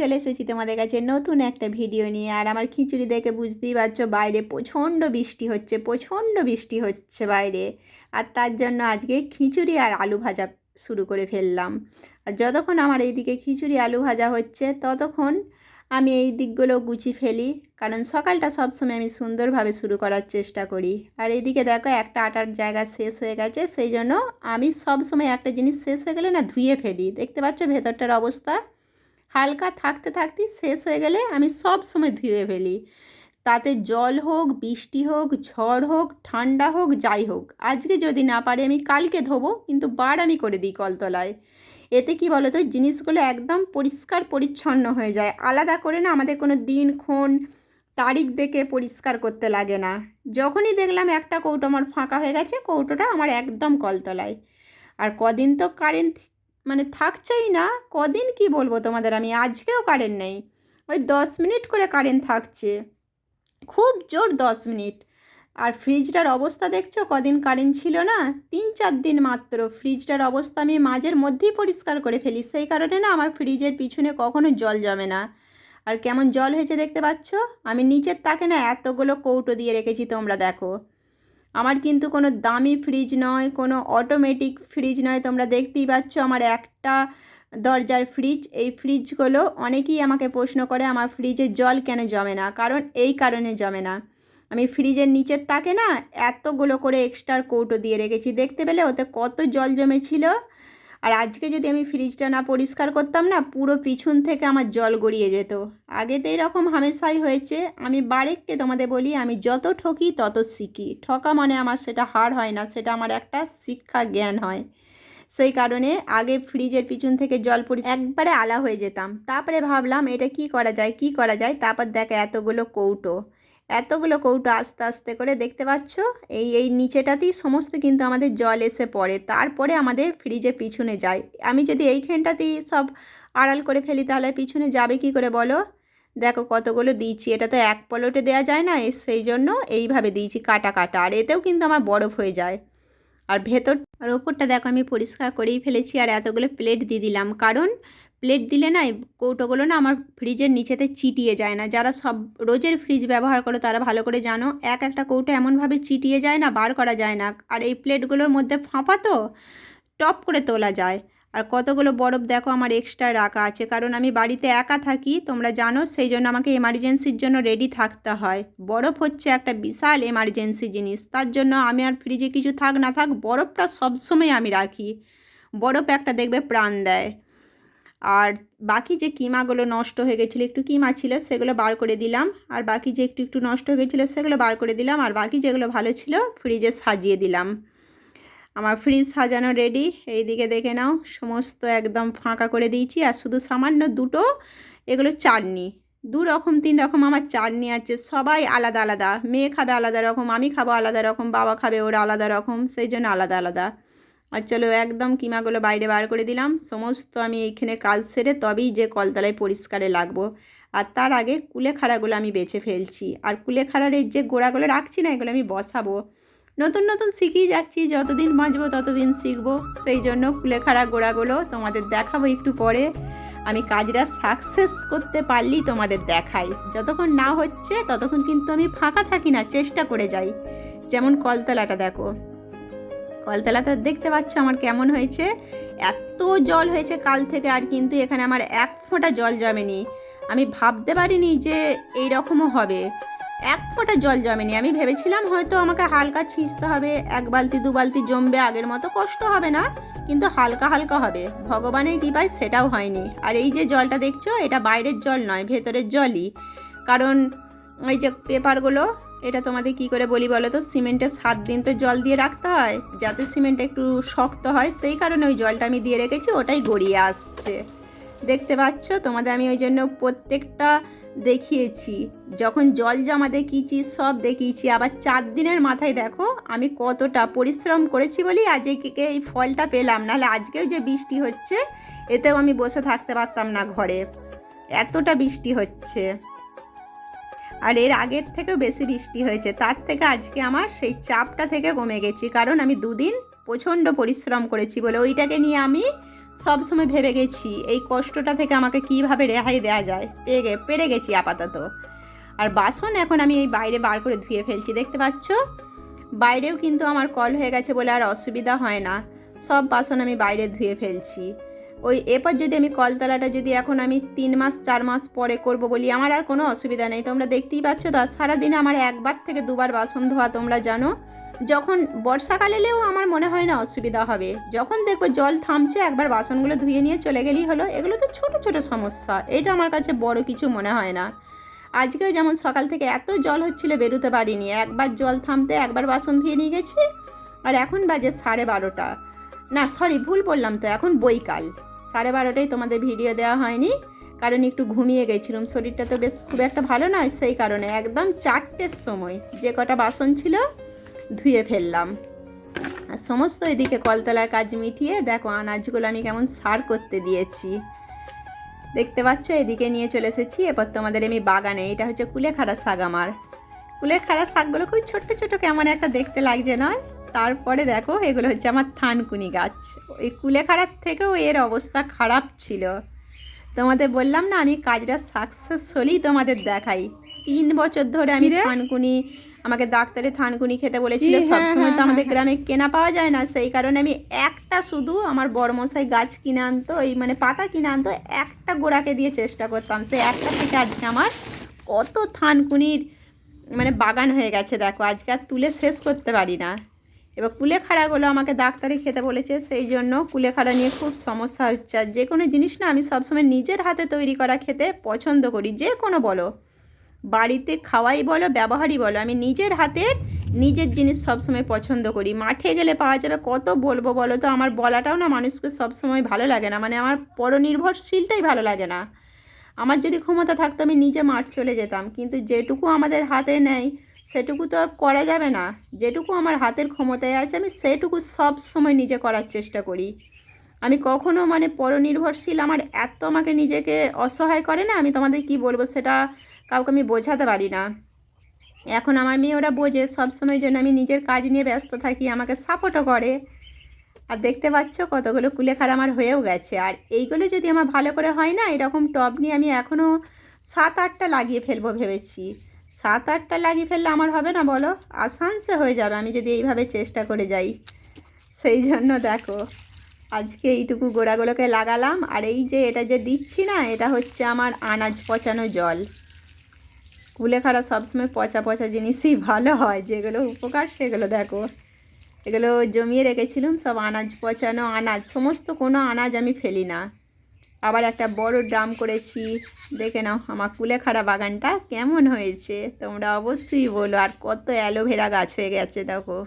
চলে এসেছি তোমাদের কাছে নতুন একটা ভিডিও নিয়ে। আর আমার খিচুড়ি দেখে বুঝতেই পারছ, বাইরে প্রচণ্ড বৃষ্টি হচ্ছে, প্রচণ্ড বৃষ্টি হচ্ছে বাইরে। আর তার জন্য আজকে খিচুড়ি আর আলু ভাজা শুরু করে ফেললাম। আর যতক্ষণ আমার এইদিকে খিচুড়ি আলু ভাজা হচ্ছে, ততক্ষণ আমি এই দিকগুলো গুছিয়ে ফেলি। কারণ সকালটা সবসময় আমি সুন্দরভাবে শুরু করার চেষ্টা করি। আর এইদিকে দেখো, একটা আটার জায়গা শেষ হয়ে গেছে, সেই জন্য আমি সবসময় একটা জিনিস শেষ হয়ে গেলে না ধুয়ে ফেলি। দেখতে পাচ্ছ ভেতরটার অবস্থা? হালকা থাকতে থাকতে শেষ হয়ে গেলে আমি সব সময় ধুয়ে ফেলি। তাতে জল হোক, বৃষ্টি হোক, ঝড় হোক, ঠান্ডা হোক, যাই হোক, আজকে যদি না পারে আমি কালকে ধোবো, কিন্তু বার আমি করে দিই কলতলায়। এতে কি বলো তো জিনিসগুলো একদম পরিষ্কার পরিচ্ছন্ন হয়ে যায়। আলাদা করে না আমাদের কোনো দিন, ক্ষণ, তারিখ দেখে পরিষ্কার করতে লাগে না। যখনই দেখলাম একটা কৌটো আমার ফাঁকা হয়ে গেছে, কৌটোটা আমার একদম কলতলায়। আর কদিন তো কারেন্ট মানে থাকছেই না, কদিন কি বলব তোমাদের? আমি আজকেও কারেন্ট নেই। ওই দশ মিনিট করে কারেন্ট থাকছে। খুব জোর দশ মিনিট। আর ফ্রিজটার অবস্থা দেখছ? কদিন কারেন্ট ছিল না? তিন চার দিন মাত্র। ফ্রিজটার অবস্থা আমি মাঝের মধ্যেই পরিষ্কার করে ফেলি। সেই কারণে না আমার ফ্রিজের পিছনে কখনো জল জমে না। আর কেমন জল হয়েছে দেখতে পাচ্ছ? আমি নিচের তাকে না এতগুলো কৌটো দিয়ে রেখেছি, তোমরা দেখো। আমার কিন্তু কোনো দামি ফ্রিজ নয়, কোনো অটোমেটিক ফ্রিজ নয়। তোমরা দেখতেই পাচ্ছ আমার একটা দরজার ফ্রিজ এই ফ্রিজগুলো অনেকেই আমাকে প্রশ্ন করে, আমার ফ্রিজে জল কেন জমে না? কারণ এই কারণে জমে না। আমি ফ্রিজের নিচের তাকে না এতগুলো করে এক্সট্রা কৌটো দিয়ে রেখেছি। দেখতে পেলে ওতে কত জল জমেছিল? আর আজকে যদি আমি ফ্রিজটা না পরিষ্কার করতাম না, পুরো পিছন থেকে আমার জল গড়িয়ে যেত। আগে তো এরকম হামেশাই হয়েছে, আমি বারেককে তোমাদের বলি, আমি যত ঠকি তত শিখি। ঠকা মানে আমার সেটা হার হয় না, সেটা আমার একটা শিক্ষা জ্ঞান হয়। সেই কারণে আগে ফ্রিজের পিছন থেকে জল পরি একবারে আলা হয়ে যেতাম। তারপরে ভাবলাম, এটা কি করা যায়, কি করা যায়? তারপর দেখে এতগুলো কৌটো। এতগুলো কৌটো আস্তে আস্তে করে দেখতে পাচ্ছ? এই এই নিচেটাতেই সমস্ত কিন্তু আমাদের জল এসে পড়ে। তারপরে আমাদের ফ্রিজে পিছনে যায়। আমি যদি এইখানটাতেই সব আড়াল করে ফেলি তাহলে পিছনে যাবে কি করে বলো? দেখো কতগুলো দিয়েছি এটা তো এক পলটে দেওয়া যায় না সেই জন্য এইভাবে দিয়েছি কাটা কাটা। আর এতেও কিন্তু আমার বরফ হয়ে যায়। আর ভেতর, আর ওপরটা দেখো আমি পরিষ্কার করেই ফেলেছি। আর এতগুলো প্লেট দিয়ে দিলাম। কারণ প্লেট দিলে না কৌটোগুলো না আমার ফ্রিজের নিচেতে চিটিয়ে যায় না। যারা সব রোজের ফ্রিজ ব্যবহার করে তারা ভালো করে জানো, এক একটা কৌটো এমনভাবে চিটিয়ে যায় না, বার করা যায় না। আর এই প্লেটগুলোর মধ্যে ফাঁপা তো, টপ করে তোলা যায়। আর কতগুলো বরফ দেখো আমার এক্সট্রা রাখা আছে। কারণ আমি বাড়িতে একা থাকি, তোমরা জানো, সেই জন্য আমাকে এমার্জেন্সির জন্য রেডি থাকতে হয়। বরফ হচ্ছে একটা বিশাল এমার্জেন্সি জিনিস। তার জন্য আমি আর ফ্রিজে কিছু থাক না থাক, বরফটা সবসময় আমি রাখি। বরফ একটা দেখবে প্রাণ দেয়। আর বাকি যে কিমাগুলো নষ্ট হয়ে গেছিল, একটু কিমা ছিল, সেগুলো বার করে দিলাম। আর বাকি যে একটু একটু নষ্ট হয়ে গেছিল, সেগুলো বার করে দিলাম। আর বাকি যেগুলো ভালো ছিল ফ্রিজে সাজিয়ে দিলাম। আমার ফ্রিজ সাজানো রেডি এইদিকে দেখে নাও, সমস্ত একদম ফাঁকা করে দিয়েছি। আর শুধু সামান্য দুটো, এগুলো চাটনি। দু রকম, তিন রকম আমার চাটনি আছে। সবাই আলাদা আলাদা। মেয়ে খাবে আলাদা রকম, আমি খাব আলাদা রকম, বাবা খাবে ওরা আলাদা রকম, সেই জন্য আলাদা আলাদা। আর চলো একদম কিমাগুলো বাইরে বার করে দিলাম। সমস্ত আমি এইখানে কাজ সেরে তবেই যে কলতলায় পরিষ্কারে লাগবো। আর তার আগে কুলেখাড়াগুলো আমি বেছে ফেলছি। আর কুলেখাড়ার এই যে গোড়াগুলো রাখছি না, এগুলো আমি বসাবো। নতুন নতুন শিখেই যাচ্ছি, যতদিন বাঁচবো ততদিন শিখব। সেই জন্য কুলেখাড়া গোড়াগুলো তোমাদের দেখাবো একটু পরে। আমি কাজটা সাকসেস করতে পারলেই তোমাদের দেখাই। যতক্ষণ না হচ্ছে, ততক্ষণ কিন্তু আমি ফাঁকা থাকি না, চেষ্টা করে যাই। যেমন কলতলাটা দেখো। কলতলাটা দেখতে পাচ্ছ আমার কেমন হয়েছে? এত জল হয়েছে কাল থেকে আর কিন্তু এখানে আমার এক ফোঁটা জল জমেনি। আমি ভাবতে পারিনি যে এই রকমও হবে। এক ফোঁটা জল জমেনি। আমি ভেবেছিলাম হয়তো আমাকে হালকা ছিঁচতে হবে, এক বালতি, দু বালতি জমবে, আগের মতো কষ্ট হবে না, কিন্তু হালকা হালকা হবে। ভগবানের কৃপায় সেটাও হয়নি। আর এই যে জলটা দেখছ, এটা বাইরের জল নয়, ভেতরের জলই। কারণ ওই যে পেপারগুলো, এটা তোমাদের কি করে বলি বলো তো? সিমেন্টের সাত দিন তো জল দিয়ে রাখতে হয়। যাতে সিমেন্ট একটু শক্ত হয়, সেই কারণে ওই জলটা আমি দিয়ে রেখেছি, ওটাই গড়িয়ে আসছে। দেখতে পাচ্ছ? তোমাদের আমি ওই জন্য প্রত্যেকটা দেখিয়েছি। যখন জল জমা দেখিয়েছি, সব দেখিয়েছি। আবার চার দিনের মাথায় দেখো, আমি কতটা পরিশ্রম করেছি বলেই আজকে এই ফলটা পেলাম। নাহলে আজকেও যে বৃষ্টি হচ্ছে, এতেও আমি বসে থাকতে পারতাম না ঘরে। এতটা বৃষ্টি হচ্ছে। আর এর আগের থেকেও বেশি বৃষ্টি হয়েছে। তার থেকে আজকে আমার সেই চাপটা থেকে কমে গেছি। কারণ আমি দুদিন প্রচণ্ড পরিশ্রম করেছি বলে ওইটাকে নিয়ে আমি সব সময় ভেবে গেছি, এই কষ্টটা থেকে আমাকে কীভাবে রেহাই দেওয়া যায়। গে পেরে গেছি আপাতত। আর বাসন এখন আমি এই বাইরে বার করে ধুয়ে ফেলছি, দেখতে পাচ্ছ? বাইরেও কিন্তু আমার কল হয়ে গেছে বলে আর অসুবিধা হয় না। সব বাসন আমি বাইরে ধুয়ে ফেলছি। ওই এরপর যদি আমি কলতলাটা যদি এখন আমি তিন মাস, চার মাস পরে করব বলি, আমার আর কোনো অসুবিধা নেই। তোমরা দেখতেই পাচ্ছ তো সারাদিনে আমার একবার থেকে দুবার বাসন ধোয়া, তোমরা জানো। যখন বর্ষাকাল এলেও আমার মনে হয় না অসুবিধা হবে। যখন দেখব জল থামছে, একবার বাসনগুলো ধুয়ে নিয়ে চলে গেলেই হলো। এগুলো তো ছোট ছোট সমস্যা। এটা আমার কাছে বড় কিছু মনে হয় না। আজকেও যেমন সকাল থেকে এত জল হচ্ছিল, বেরোতে পারিনি। একবার জল থামতে, একবার বাসন ধুয়ে নিয়ে গেছি, আর এখন বাজে সাড়ে বারোটা। না, সরি, ভুল বললাম তো, এখন বৈকাল। সাড়ে বারোটায় তোমাদের ভিডিও দেওয়া হয়নি, কারণ একটু ঘুমিয়ে গেছিলাম। শরীরটা তো বেশ খুব একটা ভালো নয়, সেই কারণে একদম চারটের সময় যে কটা বাসন ছিল ধুয়ে ফেললাম। আর সমস্ত এদিকে কলতলার কাজ মিটিয়ে দেখো আনাজগুলো আমি কেমন সার করতে দিয়েছি। দেখতে পাচ্ছ, এদিকে নিয়ে চলে এসেছি, এরপর তোমাদের আমি বাগানে, এটা হচ্ছে কুলেখাড়া শাক আমার। কুলেখাড়া শাকগুলো খুব ছোট্ট ছোট, কেমন একটা দেখতে লাগছে নয়? তারপরে দেখো, এগুলো হচ্ছে আমার থানকুনি গাছ। ওই কুলেখাড়ার থেকেও এর অবস্থা খারাপ ছিল। তোমাদের বললাম না আমি কাজটা সাকসেস হলেই তোমাদের দেখাই। তিন বছর ধরে আমি থানকুনি আমাকে ডাক্তারে থানকুনি খেতে বলেছিল। কি? হ্যাঁ, সবসময় তো হ্যাঁ, আমাদের হ্যাঁ, গ্রামে কেনা পাওয়া যায় না। সেই কারণে আমি একটা শুধু আমার বড়মশাই গাছ কিনে আনতো এই মানে পাতা কিনে আনতো একটা গোড়াকে দিয়ে চেষ্টা করতাম। সেই একটা থেকে আজকে আমার কত থানকুনির মানে বাগান হয়ে গেছে দেখো। আজকে আর তুলে শেষ করতে পারি না। এবার কুলেখাড়াগুলো আমাকে ডাক্তারে খেতে বলেছে, সেই জন্য কুলেখাড়া নিয়ে খুব সমস্যা হচ্ছে। আর যে কোনো জিনিস না আমি সবসময় নিজের হাতে তৈরি করা খেতে পছন্দ করি, যে কোনো বলো। বাড়িতে খাওয়াই বলো, ব্যবহারই বলো, আমি নিজের হাতের নিজের জিনিস সবসময় পছন্দ করি। মাঠে গেলে পাওয়া যাবে কত বলব বলো তো, আমার বলাটাও না মানুষকে সবসময় ভালো লাগে না মানে আমার পরনির্ভরশীলটাই ভালো লাগে না। আমার যদি ক্ষমতা থাকতো আমি নিজে মাঠ চলে যেতাম, কিন্তু যেটুকু আমাদের হাতে নেই সেটুকু তো আর করা যাবে না। যেটুকু আমার হাতের ক্ষমতায় আছে, আমি সেটুকু সব সময় নিজে করার চেষ্টা করি। আমি কখনো মানে পরনির্ভরশীল, আমার এত আমাকে নিজেকে অসহায় করে না, আমি তোমাদের কি বলব সেটা কাউকে আমি বোঝাতে পারি না। এখন আমার মেয়ে ওরা বোঝে সবসময় জন্য আমি নিজের কাজ নিয়ে ব্যস্ত থাকি, আমাকে সাপোর্টও করে। আর দেখতে পাচ্ছ কতগুলো কুলেখাড়া আমার হয়েও গেছে। আর এইগুলো যদি আমার ভালো করে হয় না, এরকম টব নিয়ে আমি এখনও সাত আটটা লাগিয়ে ফেলব ভেবেছি। সাত আটটা লাগিয়ে ফেললে আমার হবে না বলো? আসানসে হয়ে যাবে, আমি যদি এইভাবে চেষ্টা করে যাই। সেই জন্য দেখো, আজকে এইটুকু গোড়াগুলোকে লাগালাম, আর এই যে এটা যে দিচ্ছি না, এটা হচ্ছে আমার আনাজ পচানো জল। কুলেখাড়া সবসময় পচা পচা জিনিসই ভালো হয়, যেগুলো উপকার সেগুলো দেখো। এগুলো জমিয়ে রেখেছিলাম, সব আনাজ পচানো আনাজ, সমস্ত কোনো আনাজ আমি ফেলি না। আবার একটা বড় ড্রাম করেছি। দেখে নাও, আমার কুলেখাড়া বাগানটা কেমন হয়েছে। তোমরা অবশ্যই বলো, আর কত অ্যালোভেরা গাছ হয়ে গেছে, দেখো।